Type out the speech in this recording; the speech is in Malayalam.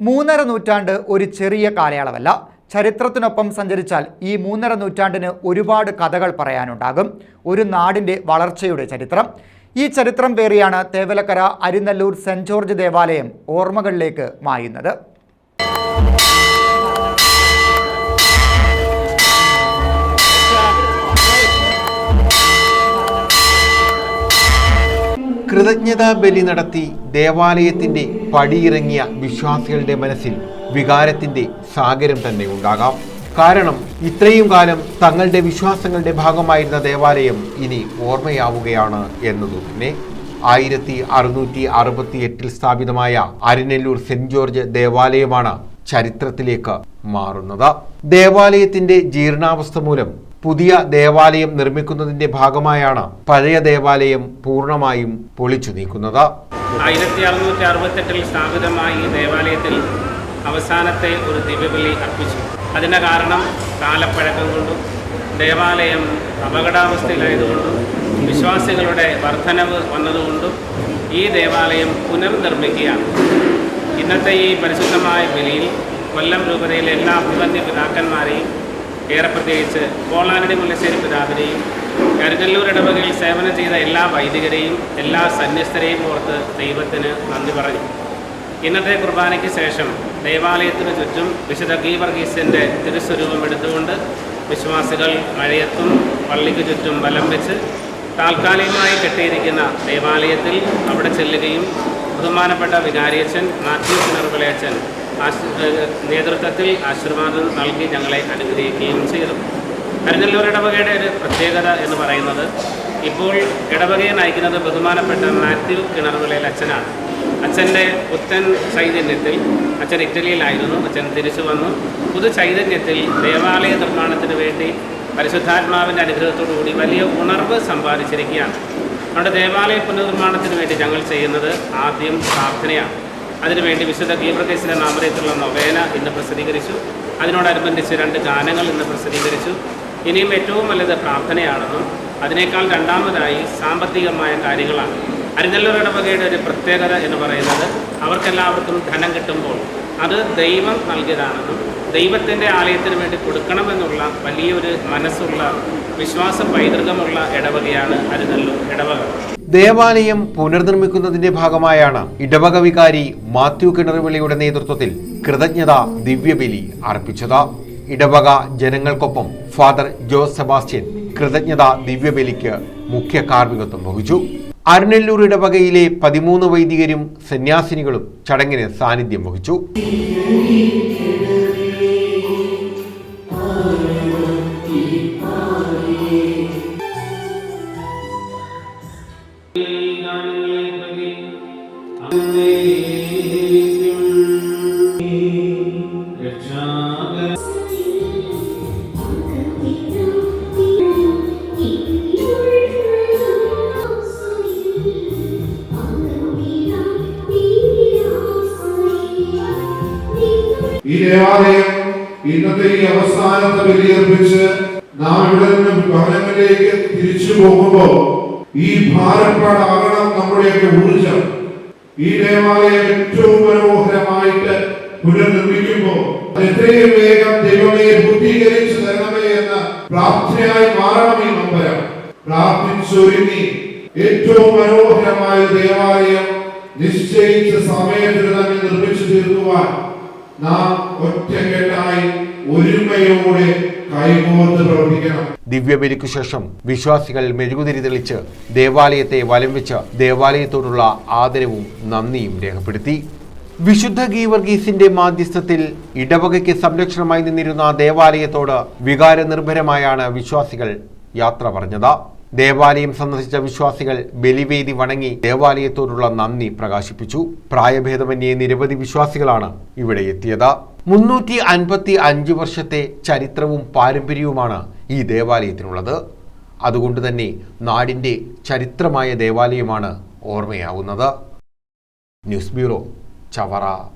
മൂന്നര നൂറ്റാണ്ട് ഒരു ചെറിയ കാലയളവല്ല. ചരിത്രത്തിനൊപ്പം സഞ്ചരിച്ചാൽ ഈ മൂന്നര നൂറ്റാണ്ടിന് ഒരുപാട് കഥകൾ പറയാനുണ്ടാകും. ഒരു നാടിന്റെ വളർച്ചയുടെ ചരിത്രം. ഈ ചരിത്രം പേറിയാണ് തേവലക്കര അരിനല്ലൂർ സെന്റ് ജോർജ് ദേവാലയം ഓർമ്മകളിലേക്ക് മായുന്നത്. കൃതജ്ഞതാ ബലി നടത്തി ദേവാലയത്തിന്റെ പടിയിറങ്ങിയ വിശ്വാസികളുടെ മനസ്സിൽ വികാരത്തിന്റെ സാഗരം തന്നെ ഉണ്ടാകാം. കാരണം ഇത്രയും കാലം തങ്ങളുടെ വിശ്വാസങ്ങളുടെ ഭാഗമായിരുന്ന ദേവാലയം ഇനി ഓർമ്മയാവുകയാണ് എന്നതു തന്നെ ആയിരത്തി അറുന്നൂറ്റി അറുപത്തി എട്ടിൽ സ്ഥാപിതമായ അരിനെല്ലൂർ സെന്റ് ജോർജ് ദേവാലയമാണ് ചരിത്രത്തിലേക്ക് മാറുന്നത്. ദേവാലയത്തിന്റെ ജീർണാവസ്ഥ മൂലം പുതിയ ദേവാലയം നിർമ്മിക്കുന്നതിന്റെ ഭാഗമായാണ് പഴയ ദേവാലയം പൂർണമായും പൊളിച്ചു നീക്കുന്നത്. ആയിരത്തി അറുന്നൂറ്റി അറുപത്തെട്ടിൽ സ്ഥാപിതമായ ഈ ദേവാലയത്തിൽ അവസാനത്തെ ഒരു ദിവ്യബലി അർപ്പിച്ചു. അതിന്റെ കാരണം കാലപ്പഴക്കം കൊണ്ടും ദേവാലയം അപകടാവസ്ഥയിലായതുകൊണ്ടും വിശ്വാസികളുടെ വർധനവ് വന്നതുകൊണ്ടും ഈ ദേവാലയം പുനർനിർമ്മിക്കുകയാണ്. ഇന്നത്തെ ഈ പരിശുദ്ധമായ ബലിയിൽ കൊല്ലം രൂപതയിലെ എല്ലാ അഭിമന്യ പിതാക്കന്മാരെയും ഏറെ പ്രത്യേകിച്ച് പോളാനടി മുല്ലശ്ശേരി പിതാവിനെയും കരുകല്ലൂർ ഇടവകയിൽ സേവനം ചെയ്ത എല്ലാ വൈദികരെയും എല്ലാ സന്യസ്തരെയും ഓർത്ത് ദൈവത്തിന് നന്ദി പറഞ്ഞു. ഇന്നത്തെ കുർബാനയ്ക്ക് ശേഷം ദേവാലയത്തിന് ചുറ്റും വിശുദ്ധ ഗീവർഗീസിന്റെ തിരുസ്വരൂപം എടുത്തുകൊണ്ട് വിശ്വാസികൾ മഴയത്തും പള്ളിക്ക് ചുറ്റും വലം വെച്ച് താൽക്കാലികമായി കെട്ടിയിരിക്കുന്ന ദേവാലയത്തിൽ അവിടെ ചെല്ലുകയും ബഹുമാനപ്പെട്ട വികാരിയച്ഛൻ മാത്യു ഏഹ് നേതൃത്വത്തിൽ ആശീർവാദം നൽകി ഞങ്ങളെ അനുഗ്രഹിക്കുകയും ചെയ്തു. അരിനല്ലൂർ ഇടവകയുടെ ഒരു പ്രത്യേകത എന്ന് പറയുന്നത് ഇപ്പോൾ ഇടവകയെ നയിക്കുന്നത് ബഹുമാനപ്പെട്ട മാത്യു കിണറുകളിൽ അച്ഛനാണ്. അച്ഛന്റെ പുത്തൻ ചൈതന്യത്തിൽ അച്ഛൻ ഇറ്റലിയിലായിരുന്നു അച്ഛൻ തിരിച്ചു വന്നു. പുതു ചൈതന്യത്തിൽ ദേവാലയ നിർമ്മാണത്തിന് വേണ്ടി പരിശുദ്ധാത്മാവിന്റെ അനുഗ്രഹത്തോടുകൂടി വലിയ ഉണർവ് സമ്പാദിച്ചിരിക്കുകയാണ്. നമ്മുടെ ദേവാലയ പുനർനിർമ്മാണത്തിന് വേണ്ടി ഞങ്ങൾ ചെയ്യുന്നത് ആദ്യം പ്രാർത്ഥനയാണ്. അതിനുവേണ്ടി വിശുദ്ധ ഗീവർഗേസിന്റെ നാമരയത്തിലുള്ള നൊവേന ഇന്ന് പ്രസിദ്ധീകരിച്ചു. അതിനോടനുബന്ധിച്ച് രണ്ട് ഗാനങ്ങൾ ഇന്ന് പ്രസിദ്ധീകരിച്ചു. ഇനിയും ഏറ്റവും വലുത് പ്രാർത്ഥനയാണെന്നും അതിനേക്കാൾ രണ്ടാമതായി സാമ്പത്തികമായ കാര്യങ്ങളാണ്. അരിനെല്ലൂർ ഇടവകയുടെ ഒരു പ്രത്യേകത എന്ന് പറയുന്നത് അവർക്കെല്ലാവർക്കും ധനം കിട്ടുമ്പോൾ അത് ദൈവം നൽകിയതാണെന്നും ദൈവത്തിന്റെ ആലയത്തിന് വേണ്ടി കൊടുക്കണമെന്നുള്ള വലിയൊരു മനസ്സുള്ള വിശ്വാസ പൈതൃകമുള്ള ഇടവകയാണ് അരിനല്ലൂർ ഇടവക. ദേവാലയം പുനർനിർമ്മിക്കുന്നതിന്റെ ഭാഗമായാണ് ഇടവക വികാരി മാത്യു കിണറുവിളിയുടെ നേതൃത്വത്തിൽ കൃതജ്ഞത ദിവ്യബലി അർപ്പിച്ചത്. ഇടവക ജനങ്ങൾക്കൊപ്പം ഫാദർ ജോസ് സെബാസ്റ്റ്യൻ കൃതജ്ഞത ദിവ്യബലിക്ക് മുഖ്യ കാർമ്മികത്വം വഹിച്ചു. അരുനെല്ലൂർ ഇടവകയിലെ പതിമൂന്ന് വൈദികരും സന്യാസിനികളും ചടങ്ങിന് സാന്നിധ്യം വഹിച്ചു. ഈ ദേവാലയം ഇന്നത്തെ ഈ അവസാനത്തെ ബലിയർപ്പിച്ച് നാം ഇവിടെ നിന്നും ഭവനങ്ങളിലേക്ക് തിരിച്ചു പോകുമ്പോ ഈ ഭാരപ്പാടാകണം നമ്മുടെയൊക്കെ ഊർജം ഈ ദേവാലയം ഏറ്റവും മനോഹരമായിട്ട് പുനർനിർമ്മിക്കുമ്പോൾ എത്രയും വേഗം ദൈവമേ ബുദ്ധീകരിച്ചു തരണമേ എന്ന പ്രാർത്ഥനയായി മാറണം ഈ നമ്പരം പ്രാർത്ഥിച്ചൊരുങ്ങി ഏറ്റവും മനോഹരമായ ദേവാലയം നിശ്ചയിച്ച സമയത്തിന് തന്നെ നിർമ്മിച്ചു തീർക്കുവാൻ നാം ഒറ്റക്കെട്ടായി ഒരുമയോടെ കൈകോർത്ത് പ്രവർത്തിക്കണം. ദിവ്യബലിക്കു ശേഷം വിശ്വാസികൾ മെഴുകുതിരി തെളിച്ച് ദേവാലയത്തെ വലം വെച്ച് ദേവാലയത്തോടുള്ള ആദരവും നന്ദിയും രേഖപ്പെടുത്തി. വിശുദ്ധ ഗീവർഗീസിന്റെ മാധ്യസ്ഥത്തിൽ ഇടവകയ്ക്ക് സംരക്ഷണമായി നിന്നിരുന്ന ദേവാലയത്തോട് വികാരനിർഭരമായാണ് വിശ്വാസികൾ യാത്ര പറഞ്ഞത്. ദേവാലയം സന്ദർശിച്ച വിശ്വാസികൾ ബലിവേദി വണങ്ങി ദേവാലയത്തോടുള്ള നന്ദി പ്രകാശിപ്പിച്ചു. പ്രായഭേദമന്യേ നിരവധി വിശ്വാസികളാണ് ഇവിടെ എത്തിയത്. മുന്നൂറ്റി അൻപത്തി അഞ്ച് വർഷത്തെ ചരിത്രവും പാരമ്പര്യവുമാണ് ഈ ദേവാലയത്തിനുള്ളത്. അതുകൊണ്ട് തന്നെ നാടിന്റെ ചരിത്രമായ ദേവാലയമാണ് ഓർമ്മയാവുന്നത്. News bureau Chavara.